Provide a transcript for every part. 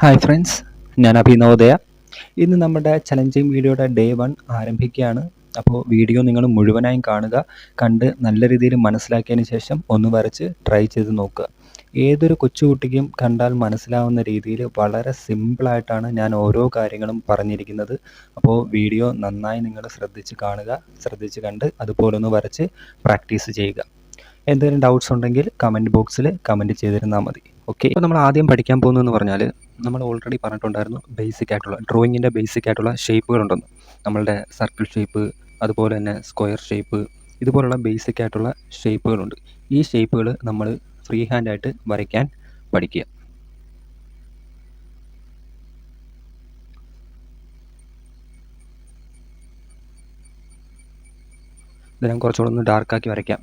Hi friends ഞാൻ അഭിനവോദയ. ഇന്ന് നമ്മുടെ ചലഞ്ചിങ് വീഡിയോയുടെ ഡേ വൺ ആരംഭിക്കുകയാണ്. അപ്പോൾ വീഡിയോ നിങ്ങൾ മുഴുവനായും കാണുക കണ്ട് നല്ല രീതിയിൽ മനസ്സിലാക്കിയതിന് ശേഷം ഒന്ന് വരച്ച് ട്രൈ ചെയ്ത് നോക്കുക. ഏതൊരു കൊച്ചുകുട്ടിക്കും കണ്ടാൽ മനസ്സിലാവുന്ന രീതിയിൽ വളരെ സിമ്പിളായിട്ടാണ് ഞാൻ ഓരോ കാര്യങ്ങളും പറഞ്ഞിരിക്കുന്നത്. അപ്പോൾ വീഡിയോ നന്നായി നിങ്ങൾ ശ്രദ്ധിച്ച് കാണുക ശ്രദ്ധിച്ച് കണ്ട് അതുപോലെ ഒന്ന് വരച്ച് പ്രാക്ടീസ് ചെയ്യുക. എന്തെങ്കിലും ഡൗട്ട്സ് ഉണ്ടെങ്കിൽ കമന്റ് ബോക്സിൽ കമന്റ് ചെയ്തിരുന്നാൽ മതി. ഓക്കെ. ഇപ്പോൾ നമ്മൾ ആദ്യം പഠിക്കാൻ പോകുന്നതെന്ന് പറഞ്ഞാൽ നമ്മൾ ഓൾറെഡി പറഞ്ഞിട്ടുണ്ടായിരുന്നു ബേസിക് ആയിട്ടുള്ള ഡ്രോയിങ്ങിന്റെ ബേസിക് ആയിട്ടുള്ള ഷേപ്പുകളുണ്ടെന്ന് നമ്മളുടെ സർക്കിൾ ഷേപ്പ് അതുപോലെ തന്നെ സ്ക്വയർ ഷേപ്പ് ഇതുപോലുള്ള ബേസിക് ആയിട്ടുള്ള ഷേപ്പുകളുണ്ട് ഈ ഷേപ്പുകൾ നമ്മൾ ഫ്രീ ഹാൻഡായിട്ട് വരയ്ക്കാൻ പഠിക്കുക. ഇത് ഞാൻ കുറച്ചുകൂടെ ഒന്ന് ഡാർക്കാക്കി വരയ്ക്കാം.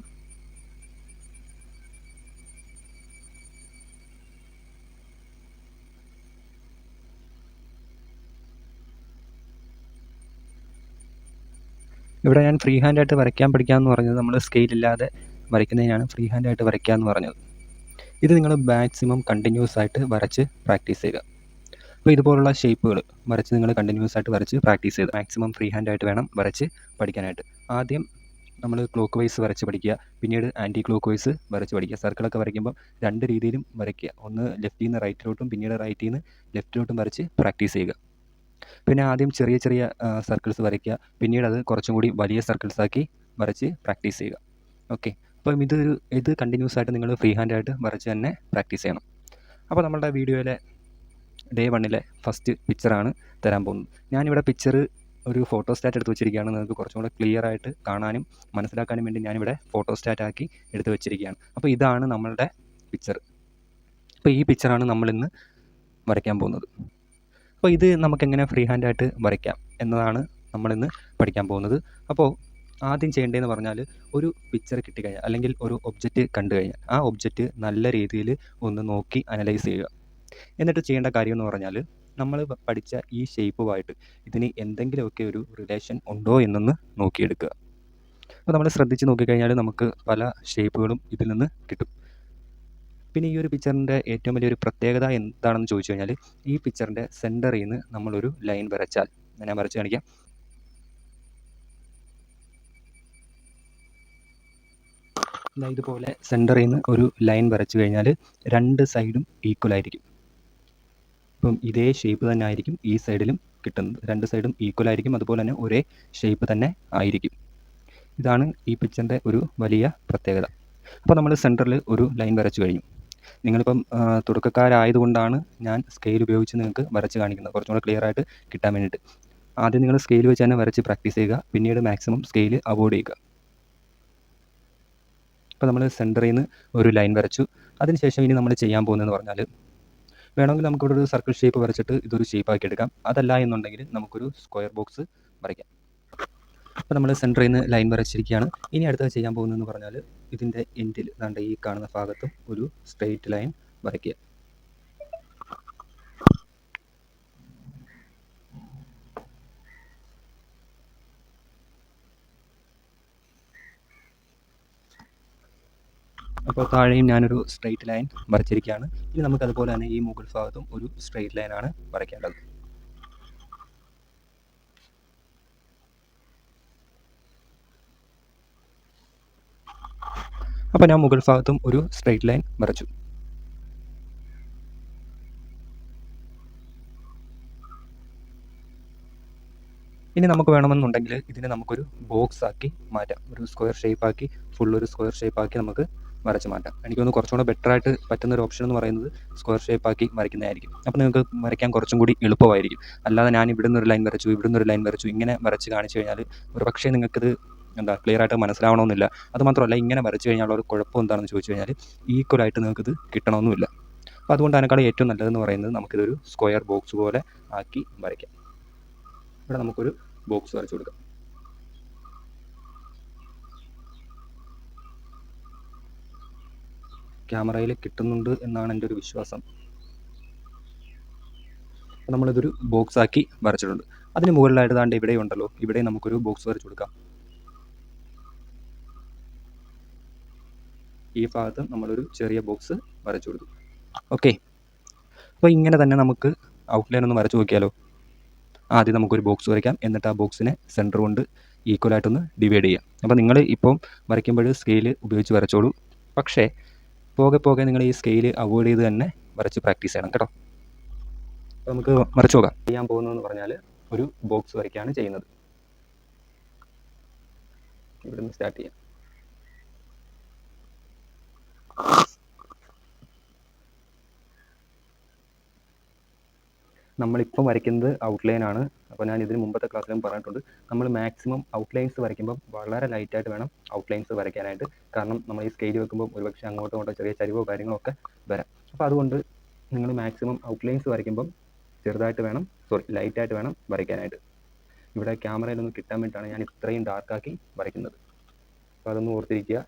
ഇവിടെ ഞാൻ ഫ്രീ ഹാൻഡായിട്ട് വരയ്ക്കാൻ പഠിക്കാമെന്ന് പറഞ്ഞത് നമ്മൾ സ്കെയിലില്ലാതെ വരയ്ക്കുന്നതിനാണ് ഫ്രീ ഹാൻഡായിട്ട് വരയ്ക്കാമെന്ന് പറഞ്ഞത്. ഇത് നിങ്ങൾ മാക്സിമം കണ്ടിന്യൂസ് ആയിട്ട് വരച്ച് പ്രാക്ടീസ് ചെയ്യുക. അപ്പോൾ ഇതുപോലുള്ള ഷേപ്പുകൾ വരച്ച് നിങ്ങൾ കണ്ടിന്യൂസ് ആയിട്ട് വരച്ച് പ്രാക്ടീസ് ചെയ്യുക മാക്സിമം ഫ്രീ ഹാൻഡായിട്ട് വേണം വരച്ച് പഠിക്കാനായിട്ട്. ആദ്യം നമ്മൾ ക്ലോക്ക് വൈസ് വരച്ച് പഠിക്കുക പിന്നീട് ആന്റി ക്ലോക്ക് വൈസ് വരച്ച് പഠിക്കുക. സർക്കിളൊക്കെ വരയ്ക്കുമ്പോൾ രണ്ട് രീതിയിലും വരയ്ക്കുക. ഒന്ന് ലെഫ്റ്റിൽ നിന്ന് റൈറ്റിലോട്ടും പിന്നീട് റൈറ്റിൽ നിന്ന് ലെഫ്റ്റിലോട്ടും വരച്ച് പ്രാക്ടീസ് ചെയ്യുക. പിന്നെ ആദ്യം ചെറിയ ചെറിയ സർക്കിൾസ് വരയ്ക്കുക. പിന്നീട് അത് കുറച്ചും കൂടി വലിയ സർക്കിൾസ് ആക്കി വരച്ച് പ്രാക്ടീസ് ചെയ്യുക. ഓക്കെ അപ്പം ഇതൊരു ഇത് കണ്ടിന്യൂസ് ആയിട്ട് നിങ്ങൾ ഫ്രീ ഹാൻഡ് ആയിട്ട് വരച്ച് തന്നെ പ്രാക്ടീസ് ചെയ്യണം. അപ്പോൾ നമ്മളുടെ വീഡിയോയിലെ ഡേ വണ്ണിലെ ഫസ്റ്റ് പിക്ചറാണ് തരാൻ പോകുന്നത്. ഞാനിവിടെ പിക്ചർ ഒരു ഫോട്ടോ സ്റ്റാറ്റ് എടുത്ത് വെച്ചിരിക്കുകയാണ്. നിങ്ങൾക്ക് കുറച്ചും കൂടെ ക്ലിയർ ആയിട്ട് കാണാനും മനസ്സിലാക്കാനും വേണ്ടി ഞാനിവിടെ ഫോട്ടോ സ്റ്റാറ്റ് ആക്കി എടുത്ത് വെച്ചിരിക്കുകയാണ്. അപ്പോൾ ഇതാണ് നമ്മളുടെ പിക്ചർ അപ്പോൾ ഈ പിക്ചറാണ് നമ്മളിന്ന് വരയ്ക്കാൻ പോകുന്നത്. അപ്പോൾ ഇത് നമുക്ക് എങ്ങനെ ഫ്രീ ഹാൻഡായിട്ട് വരയ്ക്കാം എന്നതാണ് നമ്മളിന്ന് പഠിക്കാൻ പോകുന്നത്. അപ്പോൾ ആദ്യം ചെയ്യേണ്ടതെന്ന് പറഞ്ഞാൽ ഒരു പിക്ചർ കിട്ടിക്കഴിഞ്ഞാൽ അല്ലെങ്കിൽ ഒരു ഒബ്ജക്റ്റ് കണ്ടു കഴിഞ്ഞാൽ ആ ഒബ്ജക്റ്റ് നല്ല രീതിയിൽ ഒന്ന് നോക്കി അനലൈസ് ചെയ്യുക. എന്നിട്ട് ചെയ്യേണ്ട കാര്യം എന്ന് പറഞ്ഞാൽ നമ്മൾ പഠിച്ച ഈ ഷേപ്പുമായിട്ട് ഇതിന് എന്തെങ്കിലുമൊക്കെ ഒരു റിലേഷൻ ഉണ്ടോ എന്നൊന്ന് നോക്കിയെടുക്കുക. അപ്പോൾ നമ്മൾ ശ്രദ്ധിച്ച് നോക്കിക്കഴിഞ്ഞാൽ നമുക്ക് പല ഷേപ്പുകളും ഇതിൽ നിന്ന് കിട്ടും. പിന്നെ ഈ ഒരു പിക്ചറിന്റെ ഏറ്റവും വലിയൊരു പ്രത്യേകത എന്താണെന്ന് ചോദിച്ചു കഴിഞ്ഞാൽ ഈ പിക്ചറിന്റെ സെന്ററിൽ നിന്ന് നമ്മളൊരു ലൈൻ വരച്ചാൽ ഞാൻ വരച്ച് കാണിക്കാം. ഇതുപോലെ സെന്ററിൽ നിന്ന് ഒരു ലൈൻ വരച്ചു കഴിഞ്ഞാൽ രണ്ട് സൈഡും ഈക്വൽ ആയിരിക്കും. ഇപ്പം ഇതേ ഷേപ്പ് തന്നെ ആയിരിക്കും ഈ സൈഡിലും കിട്ടുന്നത്. രണ്ട് സൈഡും ഈക്വൽ ആയിരിക്കും. അതുപോലെ തന്നെ ഒരേ ഷേപ്പ് തന്നെ ആയിരിക്കും. ഇതാണ് ഈ പിക്ചറിന്റെ ഒരു വലിയ പ്രത്യേകത. അപ്പോൾ നമ്മൾ സെന്ററിൽ ഒരു ലൈൻ വരച്ചു കഴിഞ്ഞു. നിങ്ങളിപ്പം തുടക്കക്കാരായതുകൊണ്ടാണ് ഞാൻ സ്കെയിൽ ഉപയോഗിച്ച് നിങ്ങൾക്ക് വരച്ച് കാണിക്കുന്നത്. കുറച്ചും കൂടെ ക്ലിയർ ആയിട്ട് കിട്ടാൻ വേണ്ടിയിട്ട്. ആദ്യം നിങ്ങൾ സ്കെയിൽ വെച്ച് തന്നെ വരച്ച് പ്രാക്ടീസ് ചെയ്യുക. പിന്നീട് മാക്സിമം സ്കെയിൽ അവോയ്ഡ് ചെയ്യുക. ഇപ്പോൾ നമ്മൾ സെന്ററിൽ നിന്ന് ഒരു ലൈൻ വരച്ചു. അതിനുശേഷം ഇനി നമ്മൾ ചെയ്യാൻ പോകുന്നതെന്ന് പറഞ്ഞാൽ വേണമെങ്കിൽ നമുക്കിവിടെ ഒരു സർക്കിൾ ഷേപ്പ് വരച്ചിട്ട് ഇതൊരു ഷേപ്പ് ആക്കി എടുക്കാം. അതല്ല എന്നുണ്ടെങ്കിൽ നമുക്കൊരു സ്ക്വയർ ബോക്സ് വരയ്ക്കാം. അപ്പോൾ നമ്മൾ സെന്ററിൽ നിന്ന് ലൈൻ വരച്ചിരിക്കുകയാണ്. ഇനി അടുത്തത് ചെയ്യാൻ പോകുന്നതെന്ന് പറഞ്ഞാൽ ഇതിന്റെ എൻഡിൽ ദാണ്ട് ഈ കാണുന്ന ഭാഗത്തും ഒരു സ്ട്രെയിറ്റ് ലൈൻ വരയ്ക്കുക. അപ്പോൾ താഴെയും ഞാനൊരു സ്ട്രെയിറ്റ് ലൈൻ വരച്ചിരിക്കുകയാണ്. ഇനി നമുക്ക് അതുപോലെ തന്നെ ഈ മുകൾ ഭാഗത്തും ഒരു സ്ട്രെയിറ്റ് ലൈനാണ് വരയ്ക്കേണ്ടത്. അപ്പോൾ ഞാൻ മുകൾ ഭാഗത്തും ഒരു സ്ട്രെയിറ്റ് ലൈൻ വരച്ചു. ഇനി നമുക്ക് വേണമെന്നുണ്ടെങ്കിൽ ഇതിനെ നമുക്കൊരു ബോക്സ് ആക്കി മാറ്റാം. ഒരു സ്ക്വയർ ഷേപ്പ് ആക്കി ഫുൾ ഒരു സ്ക്വയർ ഷേപ്പ് ആക്കി നമുക്ക് വരച്ച് മാറ്റാം. എനിക്കൊന്ന് കുറച്ചും കൂടെ ബെറ്റർ ആയിട്ട് പറ്റുന്ന ഒരു ഓപ്ഷൻ എന്ന് പറയുന്നത് സ്ക്വയർ ഷേപ്പ് ആക്കി വരയ്ക്കുന്നതായിരിക്കും. അപ്പോൾ നിങ്ങൾക്ക് വരയ്ക്കാൻ കുറച്ചും കൂടി എളുപ്പമായിരിക്കും. അല്ലാതെ ഞാൻ ഇവിടുന്ന് ഒരു ലൈൻ വരച്ചു ഇവിടുന്ന് ഒരു ലൈൻ വരച്ചു ഇങ്ങനെ വരച്ച് കാണിച്ചു കഴിഞ്ഞാൽ ഒരു പക്ഷേ നിങ്ങൾക്കിത് എന്താ ക്ലിയർ ആയിട്ട് മനസ്സിലാവണമെന്നില്ല. അതുമാത്രമല്ല ഇങ്ങനെ വരച്ചു കഴിഞ്ഞാൽ ഒരു കുഴപ്പം എന്താണെന്ന് ചോദിച്ചു കഴിഞ്ഞാൽ ഈക്വലായിട്ട് നിങ്ങൾക്കിത് കിട്ടണമെന്നുമില്ല. അപ്പോൾ അതുകൊണ്ട് അതിനേക്കാൾ ഏറ്റവും നല്ലതെന്ന് പറയുന്നത് നമുക്കിതൊരു സ്ക്വയർ ബോക്സ് പോലെ ആക്കി വരയ്ക്കാം. ഇവിടെ നമുക്കൊരു ബോക്സ് വരച്ചു കൊടുക്കാം. ക്യാമറയിൽ കിട്ടുന്നുണ്ട് എന്നാണ് എന്റെ ഒരു വിശ്വാസം. നമ്മളിതൊരു ബോക്സ് ആക്കി വരച്ചിട്ടുണ്ട്. അതിന് മുകളിലായിട്ട് താണ്ട് ഇവിടെ ഉണ്ടല്ലോ ഇവിടെ നമുക്കൊരു ബോക്സ് വരച്ചു കൊടുക്കാം. ഈ ഭാഗത്ത് നമ്മളൊരു ചെറിയ ബോക്സ് വരച്ചു കൊടുത്തു. ഓക്കെ അപ്പോൾ ഇങ്ങനെ തന്നെ നമുക്ക് ഔട്ട്ലൈൻ ഒന്ന് വരച്ചു നോക്കിയാലോ? ആദ്യം നമുക്കൊരു ബോക്സ് വരയ്ക്കാം. എന്നിട്ട് ആ ബോക്സിനെ സെന്റർ കൊണ്ട് ഈക്വലായിട്ടൊന്ന് ഡിവൈഡ് ചെയ്യാം. അപ്പോൾ നിങ്ങൾ ഇപ്പം വരയ്ക്കുമ്പോൾ സ്കെയിൽ ഉപയോഗിച്ച് വരച്ചോളൂ. പക്ഷേ പോകെ പോകെ നിങ്ങൾ ഈ സ്കെയിൽ അവോയ്ഡ് ചെയ്ത് തന്നെ വരച്ച് പ്രാക്ടീസ് ചെയ്യണം കേട്ടോ. അപ്പോൾ നമുക്ക് വരച്ചു നോക്കാം. ചെയ്യാൻ പോകുന്നതെന്ന് പറഞ്ഞാൽ ഒരു ബോക്സ് വരയ്ക്കുകയാണ് ചെയ്യുന്നത്. ഇവിടുന്ന് സ്റ്റാർട്ട് ചെയ്യാം. നമ്മളിപ്പം വരയ്ക്കുന്നത് ഔട്ട്ലൈൻ ആണ്. അപ്പോൾ ഞാൻ ഇതിന് മുമ്പത്തെ ക്ലാസ്സിലും പറഞ്ഞിട്ടുണ്ട്. നമ്മൾ മാക്സിമം ഔട്ട്ലൈൻസ് വരയ്ക്കുമ്പോൾ വളരെ ലൈറ്റായിട്ട് വേണം ഔട്ട്ലൈൻസ് വരയ്ക്കാനായിട്ട്. കാരണം നമ്മൾ ഈ സ്കെയിൽ വെക്കുമ്പോൾ ഒരുപക്ഷെ അങ്ങോട്ടും ഇങ്ങോട്ടോ ചെറിയ ചരിവോ കാര്യങ്ങളൊക്കെ വരാം. അപ്പോൾ അതുകൊണ്ട് നിങ്ങൾ മാക്സിമം ഔട്ട്ലൈൻസ് വരയ്ക്കുമ്പം ചെറുതായിട്ട് വേണം സോറി ലൈറ്റായിട്ട് വേണം വരയ്ക്കാനായിട്ട്. ഇവിടെ ക്യാമറയിലൊന്ന് കിട്ടാൻ വേണ്ടിയിട്ടാണ് ഞാൻ ഇത്രയും ഡാർക്കാക്കി വരയ്ക്കുന്നത്. അപ്പോൾ അതൊന്ന് ഓർത്തിരിക്കുക.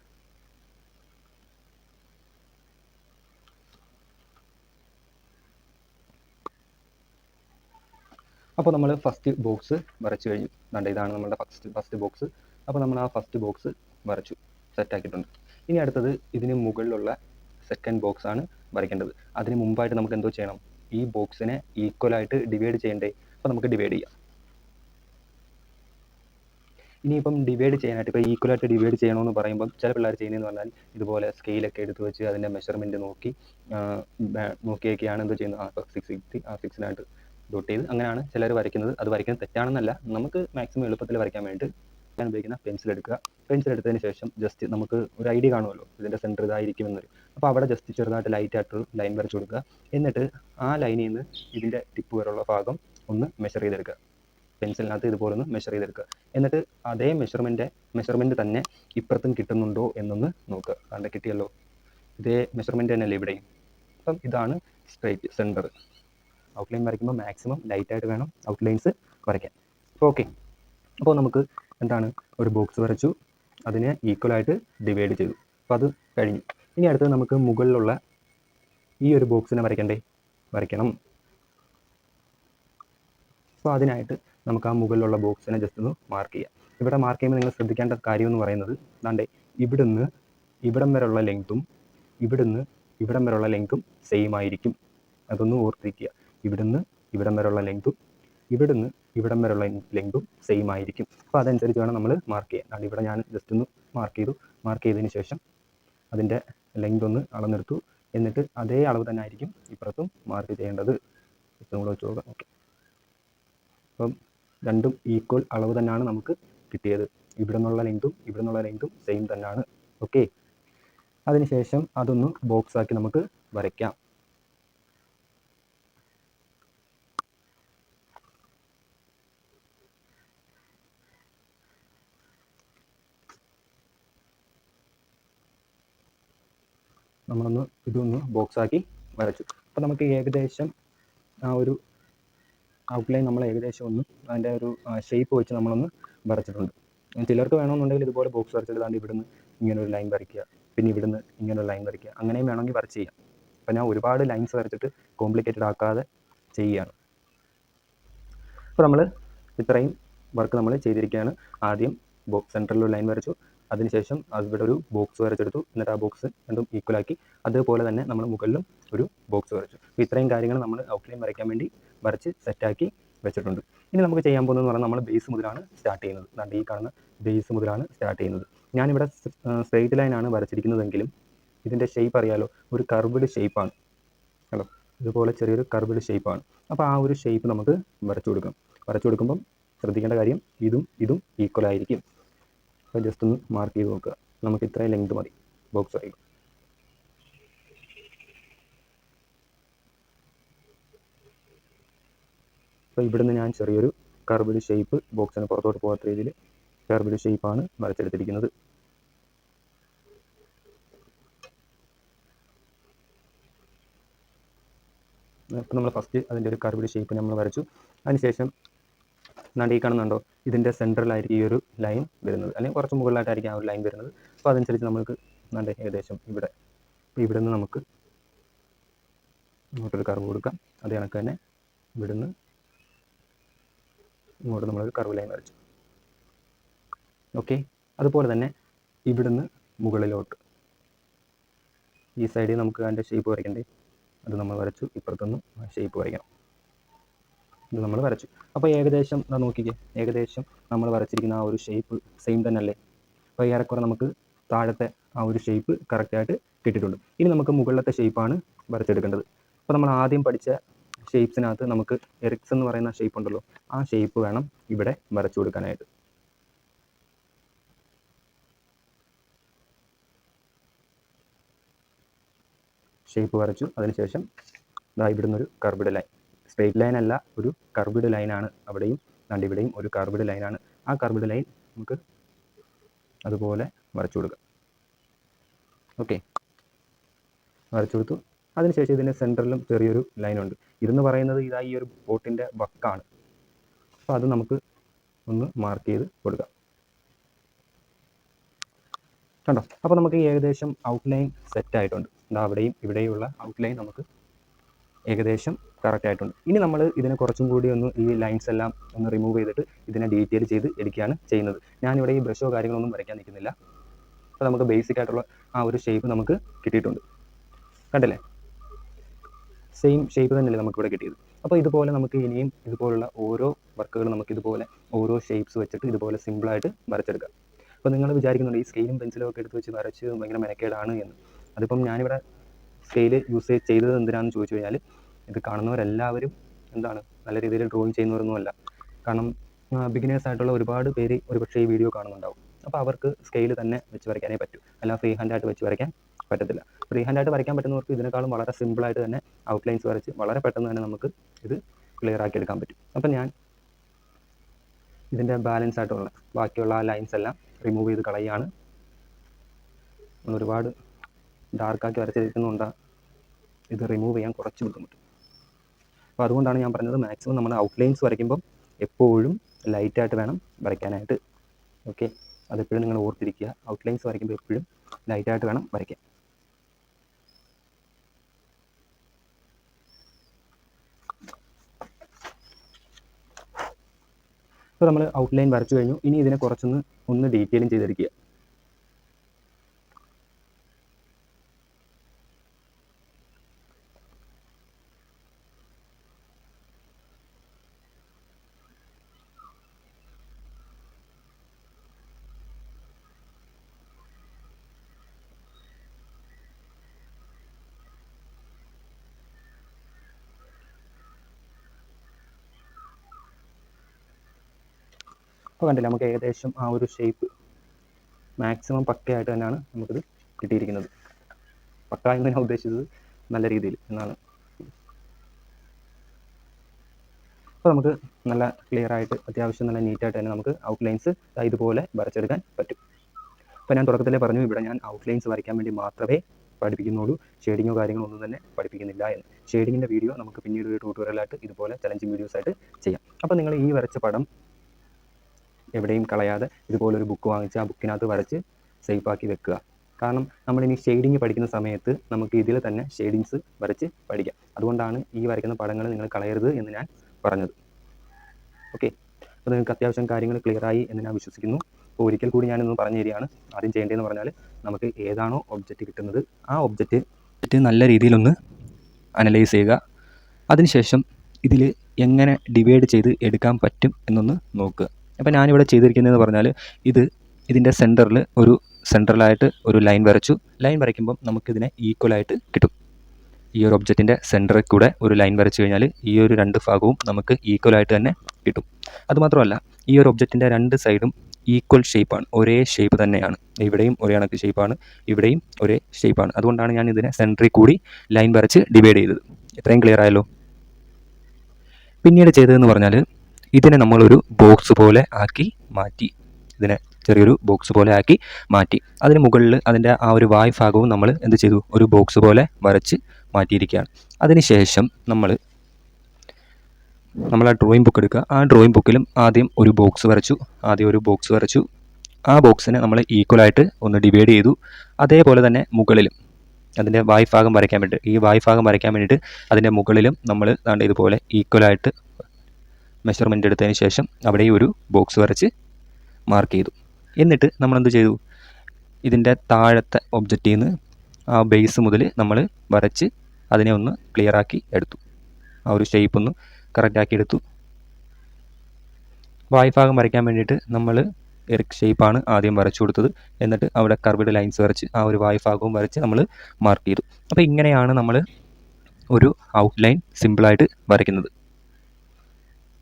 അപ്പോൾ നമ്മൾ ഫസ്റ്റ് ബോക്സ് വരച്ചു കഴിഞ്ഞു. കണ്ട ഇതാണ് നമ്മുടെ ഫസ്റ്റ് ഫസ്റ്റ് ബോക്സ് അപ്പോൾ നമ്മൾ ആ ഫസ്റ്റ് ബോക്സ് വരച്ചു. സെറ്റാക്കിയിട്ടുണ്ട് ഇനി അടുത്തത് ഇതിന് മുകളിലുള്ള സെക്കൻഡ് ബോക്സ് ആണ് വരയ്ക്കേണ്ടത്. അതിന് മുമ്പായിട്ട് നമുക്ക് എന്തോ ചെയ്യണം? ഈ ബോക്സിനെ ഈക്വലായിട്ട് ഡിവൈഡ് ചെയ്യണ്ടേ? അപ്പോൾ നമുക്ക് ഡിവൈഡ് ചെയ്യാം. ഇനിയിപ്പം ഡിവൈഡ് ചെയ്യാനായിട്ട് ഇപ്പോൾ ഈക്വലായിട്ട് ഡിവൈഡ് ചെയ്യണമെന്ന് പറയുമ്പം ചില പിള്ളേർ ചെയ്യുന്നതെന്ന് പറഞ്ഞാൽ ഇതുപോലെ സ്കെയിലൊക്കെ എടുത്ത് വെച്ച് അതിന്റെ മെഷർമെന്റ് നോക്കി നോക്കിയൊക്കെയാണ് എന്തോ ചെയ്യുന്നത്. ആ സിക്സ് സിക്സ് ആ സിക്സിനായിട്ട് ഡോട്ട് ചെയ്ത് അങ്ങനെയാണ് ചിലർ വരയ്ക്കുന്നത്. അത് വരയ്ക്കുന്നത് തെറ്റാണെന്നല്ല. നമുക്ക് മാക്സിമം എളുപ്പത്തിൽ വരയ്ക്കാൻ വേണ്ടി ഞാൻ ഉപയോഗിക്കുന്ന പെൻസിൽ എടുക്കുക. പെൻസിൽ എടുത്തതിന് ശേഷം ജസ്റ്റ് നമുക്ക് ഒരു ഐഡിയ കാണുമല്ലോ. ഇതിന്റെ സെന്റർ ഇതായിരിക്കും എന്നൊരു. അപ്പോൾ അവിടെ ജസ്റ്റ് ചെറുതായിട്ട് ലൈറ്റ് ആയിട്ടൊരു ലൈൻ വരച്ചു കൊടുക്കുക. എന്നിട്ട് ആ ലൈനിൽ നിന്ന് ഇതിന്റെ ടിപ്പ് വരെയുള്ള ഭാഗം ഒന്ന് മെഷർ ചെയ്തെടുക്കുക. പെൻസിലിനകത്ത് ഇതുപോലെ ഒന്ന് മെഷർ ചെയ്തെടുക്കുക. എന്നിട്ട് അതേ മെഷർമെന്റ് മെഷർമെന്റ് തന്നെ ഇപ്പുറത്തും കിട്ടുന്നുണ്ടോ എന്നൊന്ന് നോക്കുക. കാരണം കിട്ടിയല്ലോ? ഇതേ മെഷർമെന്റ് തന്നെയല്ലേ ഇവിടെയും. അപ്പം ഇതാണ് സ്ട്രൈറ്റ് സെന്റർ ഔട്ട്ലൈൻ വരയ്ക്കുമ്പോൾ മാക്സിമം ലൈറ്റ് ആയിട്ട് വേണം ഔട്ട്ലൈൻസ് വരയ്ക്കാൻ. അപ്പോൾ ഓക്കെ അപ്പോൾ നമുക്ക് എന്താണ്? ഒരു ബോക്സ് വരച്ചു. അതിനെ ഈക്വലായിട്ട് ഡിവൈഡ് ചെയ്തു. അപ്പോൾ അത് കഴിഞ്ഞു. ഇനി അടുത്തത് നമുക്ക് മുകളിലുള്ള ഈ ഒരു ബോക്സിനെ വരയ്ക്കണ്ടേ? വരയ്ക്കണം. അപ്പോൾ അതിനായിട്ട് നമുക്ക് ആ മുകളിലുള്ള ബോക്സിനെ ജസ്റ്റ് ഒന്ന് മാർക്ക് ചെയ്യാം. ഇവിടെ മാർക്ക് ചെയ്യുമ്പോൾ നിങ്ങൾ ശ്രദ്ധിക്കേണ്ട കാര്യം എന്ന് പറയുന്നത് അതാണ്ട് ഇവിടുന്ന് ഇവിടം വരെയുള്ള ലെങ്ത്തും ഇവിടുന്ന് ഇവിടം വരെയുള്ള ലെങ്ത്തും സെയിം ആയിരിക്കും. അതൊന്ന് ഓർത്തിരിക്കുക. ഇവിടുന്ന് ഇവിടം വരെയുള്ള ലെങ്തും ഇവിടുന്ന് ഇവിടം വരെയുള്ള ലെങ്തും സെയിം ആയിരിക്കും. അപ്പോൾ അതനുസരിച്ച് വേണം നമ്മൾ മാർക്ക് ചെയ്യാൻ. അതുകൊണ്ട് ഇവിടെ ഞാൻ ജസ്റ്റ് ഒന്ന് മാർക്ക് ചെയ്തു. മാർക്ക് ചെയ്തതിന് ശേഷം അതിന്റെ ലെങ്ത് ഒന്ന് അളന്നെടുത്തു. എന്നിട്ട് അതേ അളവ് തന്നെ ആയിരിക്കും ഇപ്പുറത്തും മാർക്ക് ചെയ്യേണ്ടത്. ഇപ്പം നമ്മൾ വെച്ച് നോക്കാം. ഓക്കെ അപ്പം രണ്ടും ഈക്വൽ അളവ് തന്നെയാണ് നമുക്ക് കിട്ടിയത്. ഇവിടെ നിന്നുള്ള ലെങ്തും ഇവിടെ നിന്നുള്ള ലെങ്തും സെയിം തന്നെയാണ്. ഓക്കെ അതിനുശേഷം അതൊന്ന് ബോക്സാക്കി നമുക്ക് വരയ്ക്കാം. നമ്മളൊന്ന് ഇതൊന്ന് ബോക്സാക്കി വരച്ചു. അപ്പോൾ നമുക്ക് ഏകദേശം ആ ഒരു ഔട്ട്ലൈൻ നമ്മൾ ഏകദേശം ഒന്ന് അതിന്റെ ഒരു ഷേപ്പ് വെച്ച് നമ്മളൊന്ന് വരച്ചിട്ടുണ്ട്. ചിലർക്ക് വേണമെന്നുണ്ടെങ്കിൽ ഇതുപോലെ ബോക്സ് വരച്ചെടുത്താണ്ട് ഇവിടുന്ന് ഇങ്ങനെ ഒരു ലൈൻ വരയ്ക്കുക പിന്നെ ഇവിടുന്ന് ഇങ്ങനെ ഒരു ലൈൻ വരയ്ക്കുക അങ്ങനെയും വേണമെങ്കിൽ വരച്ച് ചെയ്യാം. അപ്പോൾ ഞാൻ ഒരുപാട് ലൈൻസ് വരച്ചിട്ട് കോംപ്ലിക്കേറ്റഡ് ആക്കാതെ ചെയ്യുകയാണ്. അപ്പോൾ നമ്മൾ ഇത്രയും വർക്ക് നമ്മൾ ചെയ്തിരിക്കുകയാണ്. ആദ്യം ബോക്സ് സെന്ററിൽ ഒരു ലൈൻ വരച്ചു. അതിനുശേഷം അവിടെ ഒരു ബോക്സ് വരച്ചെടുത്തു. എന്നിട്ട് ആ ബോക്സ് രണ്ടും ഈക്വലാക്കി അതുപോലെ തന്നെ നമ്മൾ മുകളിലും ഒരു ബോക്സ് വരച്ചു. അപ്പോൾ ഇത്രയും കാര്യങ്ങൾ നമ്മൾ ഔട്ട്ലൈൻ വരയ്ക്കാൻ വേണ്ടി വരച്ച് സെറ്റാക്കി വെച്ചിട്ടുണ്ട്. ഇനി നമുക്ക് ചെയ്യാൻ പോകുന്നതെന്ന് പറഞ്ഞാൽ നമ്മൾ ബേസ് മുതലാണ് സ്റ്റാർട്ട് ചെയ്യുന്നത്. അതുകൊണ്ട് ഈ കാണുന്ന ബേസ് മുതലാണ് സ്റ്റാർട്ട് ചെയ്യുന്നത്. ഞാനിവിടെ സ്ട്രെയിറ്റ് ലൈനാണ് വരച്ചിരിക്കുന്നതെങ്കിലും ഇതിന്റെ ഷേപ്പ് അറിയാലോ? ഒരു കർവ്ഡ് ഷേപ്പാണ് ഹലോ ഇതുപോലെ ചെറിയൊരു കർവ്ഡ് ഷേപ്പാണ് അപ്പോൾ ആ ഒരു ഷേപ്പ് നമുക്ക് വരച്ചു കൊടുക്കണം വരച്ചു കൊടുക്കുമ്പം ശ്രദ്ധിക്കേണ്ട കാര്യം ഇതും ഇതും ഈക്വൽ ആയിരിക്കും. അപ്പോൾ ജസ്റ്റ് ഒന്ന് മാർക്ക് ചെയ്ത് നോക്കുക. നമുക്ക് ഇത്രയും ലെങ്ത് മതി. ബോക്സ് ആയിരിക്കും അപ്പോൾ ഇവിടുന്ന് ഞാൻ ചെറിയൊരു കർബിഡ് ഷേപ്പ് ബോക്സിന് പുറത്തോട്ട് പോകാത്ത രീതിയിൽ കർബിഡ് ഷേപ്പാണ് വരച്ചെടുത്തിരിക്കുന്നത്. ഇപ്പം നമ്മൾ ഫസ്റ്റ് അതിന്റെ ഒരു കർബിഡ് ഷേപ്പ് നമ്മൾ വരച്ചു. അതിനുശേഷം എന്നാണ്ട് ഈ കാണുന്നുണ്ടോ ഇതിന്റെ സെൻട്രലായിരിക്കും ഈ ഒരു ലൈൻ വരുന്നത്. അല്ലെങ്കിൽ കുറച്ച് മുകളിലായിട്ടായിരിക്കും ആ ഒരു ലൈൻ വരുന്നത്. അപ്പോൾ അതനുസരിച്ച് നമുക്ക് എന്നാണ്ട് ഏകദേശം ഇവിടെ അപ്പോൾ ഇവിടെ നിന്ന് നമുക്ക് ഇങ്ങോട്ടൊരു കർവ് കൊടുക്കാം. അതേ കണക്ക് തന്നെ ഇവിടുന്ന് ഇങ്ങോട്ട് നമ്മളൊരു കർവ് ലൈൻ വരച്ചു. ഓക്കെ അതുപോലെ തന്നെ ഇവിടുന്ന് മുകളിലോട്ട്. ഈ സൈഡിൽ നമുക്ക് അതിന്റെ ഷേപ്പ് വരയ്ക്കണ്ടേ? അത് നമ്മൾ വരച്ചു. ഇപ്പുറത്തുനിന്ന് ഷേപ്പ് വരയ്ക്കണം. ഇത് നമ്മൾ വരച്ചു. അപ്പോൾ ഏകദേശം ഇതാ നോക്കിക്കേ ഏകദേശം നമ്മൾ വരച്ചിരിക്കുന്ന ആ ഒരു ഷേപ്പ് സെയിം തന്നെ അല്ലേ അപ്പോൾ ഏറെക്കുറെ നമുക്ക് താഴത്തെ ആ ഒരു ഷേപ്പ് കറക്റ്റായിട്ട് കിട്ടിയിട്ടുണ്ട്. ഇനി നമുക്ക് മുകളിലത്തെ ഷേപ്പാണ് വരച്ചെടുക്കേണ്ടത്. അപ്പോൾ നമ്മൾ ആദ്യം പഠിച്ച ഷേപ്സിനകത്ത് നമുക്ക് എറിക്സ് എന്ന് പറയുന്ന ഷേപ്പ് ഉണ്ടല്ലോ ആ ഷേപ്പ് വേണം ഇവിടെ വരച്ചു കൊടുക്കാനായിട്ട്. ഷേപ്പ് വരച്ചു. അതിനുശേഷം ഇതാ ഇവിടുന്ന് ഒരു കർബിഡ് ലൈൻ സ്ട്രെയിറ്റ് ലൈൻ അല്ല ഒരു കർബ്ഡ് ലൈനാണ് അവിടെയും രണ്ട് ഇവിടെയും ഒരു കർബ്ഡ് ലൈനാണ് ആ കർബ്ഡ് ലൈൻ നമുക്ക് അതുപോലെ വരച്ചു കൊടുക്കാം. ഓക്കെ വരച്ചു കൊടുത്തു. അതിനുശേഷം ഇതിന്റെ സെന്ററിലും ചെറിയൊരു ലൈനുണ്ട് ഇതെന്ന് പറയുന്നത് ഇതാ ഈ ഒരു ബോട്ടിന്റെ വക്കാണ്. അപ്പോൾ അത് നമുക്ക് ഒന്ന് മാർക്ക് ചെയ്ത് കൊടുക്കാം. കണ്ടോ? അപ്പോൾ നമുക്ക് ഏകദേശം ഔട്ട്ലൈൻ സെറ്റ് ആയിട്ടുണ്ട്. ഇതാ അവിടെയും ഇവിടെയുള്ള ഔട്ട്ലൈൻ നമുക്ക് ഏകദേശം കറക്റ്റ് ആയിട്ടുണ്ട്. ഇനി നമ്മൾ ഇതിനെ കുറച്ചും കൂടി ഒന്ന് ഈ ലൈൻസ് എല്ലാം ഒന്ന് റിമൂവ് ചെയ്തിട്ട് ഇതിനെ ഡീറ്റെയിൽ ചെയ്ത് എടുക്കുകയാണ് ചെയ്യുന്നത്. ഞാനിവിടെ ഈ ബ്രഷോ കാര്യങ്ങളൊന്നും വരയ്ക്കാൻ നിൽക്കുന്നില്ല. അപ്പോൾ നമുക്ക് ബേസിക് ആയിട്ടുള്ള ആ ഒരു ഷേപ്പ് നമുക്ക് കിട്ടിയിട്ടുണ്ട്. കണ്ടില്ലേ? സെയിം ഷേപ്പ് തന്നെയല്ലേ നമുക്കിവിടെ കിട്ടിയത്. അപ്പോൾ ഇതുപോലെ നമുക്ക് ഇനിയും ഇതുപോലുള്ള ഓരോ വർക്കുകൾ നമുക്ക് ഇതുപോലെ ഓരോ ഷേപ്സ് വെച്ചിട്ട് ഇതുപോലെ സിമ്പിളായിട്ട് വരച്ചെടുക്കാം. അപ്പോൾ നിങ്ങൾ വിചാരിക്കുന്നുണ്ട് ഈ സ്കെയിലും പെൻസിലും ഒക്കെ എടുത്ത് വെച്ച് വരച്ച് ഭയങ്കര മെനക്കേടാണ് എന്ന്. അതിപ്പം ഞാനിവിടെ സ്കെയിൽ യൂസ് ചെയ്തത് എന്തിനാണെന്ന് ചോദിച്ചു കഴിഞ്ഞാൽ ഇത് കാണുന്നവരെല്ലാവരും എന്താണ് നല്ല രീതിയിൽ ഡ്രോയിങ് ചെയ്യുന്നവരൊന്നുമല്ല. കാരണം ബിഗിനേഴ്സ് ആയിട്ടുള്ള ഒരുപാട് പേര് ഒരുപക്ഷേ ഈ വീഡിയോ കാണുന്നുണ്ടാവും. അപ്പോൾ അവർക്ക് സ്കെയിൽ തന്നെ വെച്ച് വരയ്ക്കാനേ പറ്റൂ. അല്ല ഫ്രീ ഹാൻഡായിട്ട് വെച്ച് വരയ്ക്കാൻ പറ്റത്തില്ല. ഫ്രീ ഹാൻഡായിട്ട് വരയ്ക്കാൻ പറ്റുന്നവർക്ക് ഇതിനേക്കാളും വളരെ സിമ്പിളായിട്ട് തന്നെ ഔട്ട്ലൈൻസ് വരച്ച് വളരെ പെട്ടെന്ന് തന്നെ നമുക്ക് ഇത് ക്ലിയർ ആക്കി എടുക്കാൻ പറ്റും. അപ്പം ഞാൻ ഇതിന്റെ ബാലൻസ് ആയിട്ടുള്ള ബാക്കിയുള്ള ലൈൻസ് എല്ലാം റിമൂവ് ചെയ്ത് കളയുകയാണ് നമ്മൾ ഒരുപാട് ഡാർക്കാക്കി വരച്ചിരിക്കുന്നതുകൊണ്ടാണ് ഇത് റിമൂവ് ചെയ്യാൻ കുറച്ച് ബുദ്ധിമുട്ട്. അപ്പോൾ അതുകൊണ്ടാണ് ഞാൻ പറഞ്ഞത് മാക്സിമം നമ്മൾ ഔട്ട്ലൈൻസ് വരയ്ക്കുമ്പം എപ്പോഴും ലൈറ്റായിട്ട് വേണം വരയ്ക്കാനായിട്ട്. ഓക്കെ അതെപ്പോഴും നിങ്ങൾ ഓർത്തിരിക്കുക. ഔട്ട്ലൈൻസ് വരയ്ക്കുമ്പോൾ എപ്പോഴും ലൈറ്റായിട്ട് വേണം വരയ്ക്കാൻ. ഇപ്പോൾ നമ്മൾ ഔട്ട്ലൈൻ വരച്ചു കഴിഞ്ഞു. ഇനി ഇതിനെ കുറച്ചൊന്ന് ഒന്ന് ഡീറ്റെയിലും ചെയ്തെടുക്കുക. അപ്പോൾ കണ്ടില്ല നമുക്ക് ഏകദേശം ആ ഒരു ഷേപ്പ് മാക്സിമം പക്കയായിട്ട് തന്നെയാണ് നമുക്കിത് കിട്ടിയിരിക്കുന്നത്. പക്ക എന്ന് ഞാൻ ഉദ്ദേശിച്ചത് നല്ല രീതിയിൽ എന്നാണ്. അപ്പോൾ നമുക്ക് നല്ല ക്ലിയർ ആയിട്ട് അത്യാവശ്യം നല്ല നീറ്റായിട്ട് തന്നെ നമുക്ക് ഔട്ട്ലൈൻസ് ഇതുപോലെ വരച്ചെടുക്കാൻ പറ്റും. അപ്പോൾ ഞാൻ തുടക്കത്തിലേ പറഞ്ഞു ഇവിടെ ഞാൻ ഔട്ട്ലൈൻസ് വരയ്ക്കാൻ വേണ്ടി മാത്രമേ പഠിപ്പിക്കുന്നുള്ളൂ. ഷെയ്ഡിങ്ങോ കാര്യങ്ങളോ ഒന്നും തന്നെ പഠിപ്പിക്കുന്നില്ല എന്ന്. ഷെയ്ഡിങ്ങിന്റെ വീഡിയോ നമുക്ക് പിന്നീട് ഒരു ട്യൂട്ടോറിയലായിട്ട് ഇതുപോലെ ചലഞ്ചിങ് വീഡിയോസ് ആയിട്ട് ചെയ്യാം. അപ്പോൾ നിങ്ങൾ ഈ വരച്ച പടം എവിടെയും കളയാതെ ഇതുപോലൊരു ബുക്ക് വാങ്ങിച്ച് ആ ബുക്കിനകത്ത് വരച്ച് സേഫാക്കി വെക്കുക. കാരണം നമ്മളിനി ഷെയ്ഡിങ് പഠിക്കുന്ന സമയത്ത് നമുക്ക് ഇതിൽ തന്നെ ഷെയ്ഡിങ്സ് വരച്ച് പഠിക്കാം. അതുകൊണ്ടാണ് ഈ വരയ്ക്കുന്ന പടങ്ങൾ നിങ്ങൾ കളയരുത് എന്ന് ഞാൻ പറഞ്ഞത്. ഓക്കെ അപ്പോൾ നിങ്ങൾക്ക് അത്യാവശ്യം കാര്യങ്ങൾ ക്ലിയറായി എന്ന് ഞാൻ വിശ്വസിക്കുന്നു. അപ്പോൾ ഒരിക്കൽ കൂടി ഞാനിന്ന് പറഞ്ഞു തരികയാണ്. ആദ്യം ചെയ്യേണ്ടതെന്ന് പറഞ്ഞാൽ നമുക്ക് ഏതാണോ ഒബ്ജക്റ്റ് കിട്ടുന്നത് ആ ഒബ്ജക്റ്റ് നല്ല രീതിയിലൊന്ന് അനലൈസ് ചെയ്യുക. അതിനുശേഷം ഇതിൽ എങ്ങനെ ഡിവൈഡ് ചെയ്ത് എടുക്കാൻ പറ്റും എന്നൊന്ന് നോക്കുക. അപ്പോൾ ഞാനിവിടെ ചെയ്തിരിക്കുന്നതെന്ന് പറഞ്ഞാൽ ഇത് ഇതിന്റെ സെന്ററിൽ ഒരു സെൻട്രലായിട്ട് ഒരു ലൈൻ വരച്ചു. ലൈൻ വരയ്ക്കുമ്പം നമുക്കിതിനെ ഈക്വലായിട്ട് കിട്ടും. ഈ ഒരു ഒബ്ജക്റ്റിന്റെ സെന്ററിൽ കൂടെ ഒരു ലൈൻ വരച്ചു കഴിഞ്ഞാൽ ഈ ഒരു രണ്ട് ഭാഗവും നമുക്ക് ഈക്വലായിട്ട് തന്നെ കിട്ടും. അതുമാത്രമല്ല ഈ ഒരു ഒബ്ജക്റ്റിന്റെ രണ്ട് സൈഡും ഈക്വൽ ഷേപ്പാണ് ഒരേ ഷേപ്പ് തന്നെയാണ്. ഇവിടെയും ഒരേ കണക്ക് ഷേപ്പാണ് ഇവിടെയും ഒരേ ഷേപ്പാണ് അതുകൊണ്ടാണ് ഞാൻ ഇതിനെ സെന്ററിൽ കൂടി ലൈൻ വരച്ച് ഡിവൈഡ് ചെയ്തത്. ഇത്രയും ക്ലിയർ ആയല്ലോ? പിന്നീട് ചെയ്തതെന്ന് പറഞ്ഞാൽ ഇതിനെ നമ്മളൊരു ബോക്സ് പോലെ ആക്കി മാറ്റി. ഇതിനെ ചെറിയൊരു ബോക്സ് പോലെ ആക്കി മാറ്റി. അതിന് മുകളിൽ അതിന്റെ ആ ഒരു വായ് ഭാഗവും നമ്മൾ എന്ത് ചെയ്തു? ഒരു ബോക്സ് പോലെ വരച്ച് മാറ്റിയിരിക്കുകയാണ്. അതിനുശേഷം നമ്മൾ നമ്മൾ ആ ഡ്രോയിങ് ബുക്ക് എടുക്കുക. ആ ഡ്രോയിങ് ബുക്കിലും ആദ്യം ഒരു ബോക്സ് വരച്ചു. ആദ്യം ഒരു ബോക്സ് വരച്ചു. ആ ബോക്സിനെ നമ്മൾ ഈക്വലായിട്ട് ഒന്ന് ഡിവൈഡ് ചെയ്തു. അതേപോലെ തന്നെ മുകളിലും അതിന്റെ വായ് ഭാഗം വരയ്ക്കാൻ വേണ്ടി ഈ വായ് ഭാഗം വരയ്ക്കാൻ വേണ്ടിയിട്ട് അതിന്റെ മുകളിലും നമ്മൾ ഇതുപോലെ ഈക്വലായിട്ട് മെഷർമെന്റ് എടുത്തതിന് ശേഷം അവിടെ ഒരു ബോക്സ് വരച്ച് മാർക്ക് ചെയ്തു. എന്നിട്ട് നമ്മൾ എന്ത് ചെയ്തു? ഇതിന്റെ താഴത്തെ ഒബ്ജക്റ്റിൽ നിന്ന് ആ ബേസ് മുതൽ നമ്മൾ വരച്ച് അതിനെ ഒന്ന് ക്ലിയറാക്കി എടുത്തു. ആ ഒരു ഷേപ്പ് ഒന്ന് കറക്റ്റാക്കി എടുത്തു. വായ്ഭാഗം വരയ്ക്കാൻ വേണ്ടിയിട്ട് നമ്മൾ എറിക് ഷേപ്പാണ് ആദ്യം വരച്ചു കൊടുത്തത്. എന്നിട്ട് അവിടെ കർവിഡ് ലൈൻസ് വരച്ച് ആ ഒരു വായ്ഭാഗവും വരച്ച് നമ്മൾ മാർക്ക് ചെയ്തു. അപ്പോൾ ഇങ്ങനെയാണ് നമ്മൾ ഒരു ഔട്ട്ലൈൻ സിമ്പിളായിട്ട് വരയ്ക്കുന്നത്.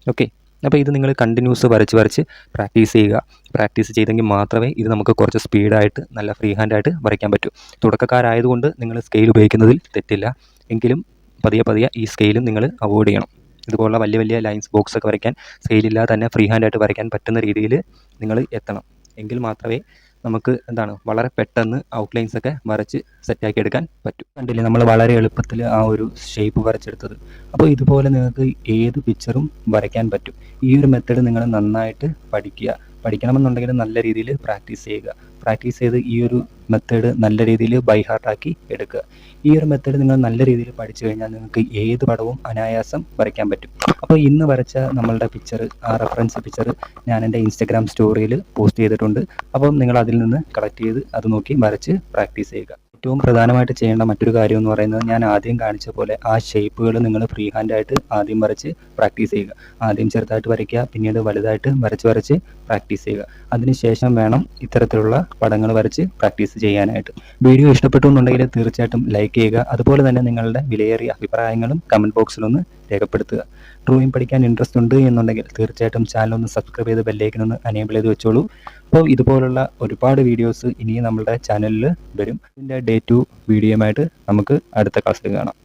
ഓക്കെ അപ്പോൾ ഇത് നിങ്ങൾ കണ്ടിന്യൂസ് വരച്ച് വരച്ച് പ്രാക്ടീസ് ചെയ്യുക. പ്രാക്ടീസ് ചെയ്തെങ്കിൽ മാത്രമേ ഇത് നമുക്ക് കുറച്ച് സ്പീഡായിട്ട് നല്ല ഫ്രീ ഹാൻഡായിട്ട് വരയ്ക്കാൻ പറ്റൂ. തുടക്കക്കാരായതുകൊണ്ട് നിങ്ങൾ സ്കെയിൽ ഉപയോഗിക്കുന്നതിൽ തെറ്റില്ല. എങ്കിലും പതിയെ പതിയെ ഈ സ്കെയിലും നിങ്ങൾ അവോയ്ഡ് ചെയ്യണം. ഇതുപോലെ വലിയ വലിയ ലൈൻസ് ബോക്സ് ഒക്കെ വരയ്ക്കാൻ സ്കെയിലില്ലാതെ തന്നെ ഫ്രീ ഹാൻഡായിട്ട് വരയ്ക്കാൻ പറ്റുന്ന രീതിയിൽ നിങ്ങൾ എത്തണം. എങ്കിൽ മാത്രമേ നമുക്ക് എന്താണ് വളരെ പെട്ടെന്ന് ഔട്ട്ലൈൻസ് ഒക്കെ വരച്ച് സെറ്റാക്കി എടുക്കാൻ പറ്റും. കണ്ടില്ലേ നമ്മൾ വളരെ എളുപ്പത്തിൽ ആ ഒരു ഷേപ്പ് വരച്ചെടുത്തത്. അപ്പോൾ ഇതുപോലെ നിങ്ങൾക്ക് ഏത് പിക്ചറും വരയ്ക്കാൻ പറ്റും. ഈ ഒരു മെത്തേഡ് നിങ്ങൾ നന്നായിട്ട് പഠിക്കുക. പഠിക്കണമെന്നുണ്ടെങ്കിൽ നല്ല രീതിയിൽ പ്രാക്ടീസ് ചെയ്യുക. പ്രാക്ടീസ് ചെയ്ത് ഈ ഒരു മെത്തേഡ് നല്ല രീതിയിൽ ബൈ ഹാർട്ടാക്കി എടുക്കുക. ഈ ഒരു മെത്തേഡ് നിങ്ങൾ നല്ല രീതിയിൽ പഠിച്ചു കഴിഞ്ഞാൽ നിങ്ങൾക്ക് ഏത് പടവും അനായാസം വരയ്ക്കാൻ പറ്റും. അപ്പോൾ ഇന്ന് വരച്ച നമ്മളുടെ പിക്ചർ ആ റെഫറൻസ് പിക്ചർ ഞാൻ എന്റെ ഇൻസ്റ്റഗ്രാം സ്റ്റോറിയിൽ പോസ്റ്റ് ചെയ്തിട്ടുണ്ട്. അപ്പം നിങ്ങൾ അതിൽ നിന്ന് കളക്ട് ചെയ്ത് അത് നോക്കി വരച്ച് പ്രാക്ടീസ് ചെയ്യുക. ഏറ്റവും പ്രധാനമായിട്ട് ചെയ്യേണ്ട മറ്റൊരു കാര്യം എന്ന് പറയുന്നത് ഞാൻ ആദ്യം കാണിച്ച പോലെ ആ ഷേപ്പുകൾ നിങ്ങൾ ഫ്രീ ഹാൻഡായിട്ട് ആദ്യം വരച്ച് പ്രാക്ടീസ് ചെയ്യുക. ആദ്യം ചെറുതായിട്ട് വരയ്ക്കുക പിന്നീട് വലുതായിട്ട് വരച്ച് വരച്ച് പ്രാക്ടീസ് ചെയ്യുക. അതിനുശേഷം വേണം ഇത്തരത്തിലുള്ള പടങ്ങൾ വരച്ച് പ്രാക്ടീസ് ചെയ്യാനായിട്ട്. വീഡിയോ ഇഷ്ടപ്പെട്ടു എന്നുണ്ടെങ്കിൽ തീർച്ചയായിട്ടും ലൈക്ക് ചെയ്യുക. അതുപോലെ തന്നെ നിങ്ങളുടെ വിലയേറിയ അഭിപ്രായങ്ങളും കമന്റ് ബോക്സിലൊന്ന് രേഖപ്പെടുത്തുക. ഡ്രോയിങ് പഠിക്കാൻ ഇൻട്രസ്റ്റ് ഉണ്ട് എന്നുണ്ടെങ്കിൽ തീർച്ചയായിട്ടും ചാനൽ ഒന്ന് സബ്സ്ക്രൈബ് ചെയ്ത് ബെല്ലേക്കിനൊന്ന് അനേബിൾ ചെയ്ത് വെച്ചോളൂ. അപ്പോൾ ഇതുപോലുള്ള ഒരുപാട് വീഡിയോസ് ഇനിയും നമ്മുടെ ചാനലിൽ വരും. ഇതിന്റെ ഡേ ടു വീഡിയോയുമായിട്ട് നമുക്ക് അടുത്ത ക്ലാസ്സിൽ കാണാം.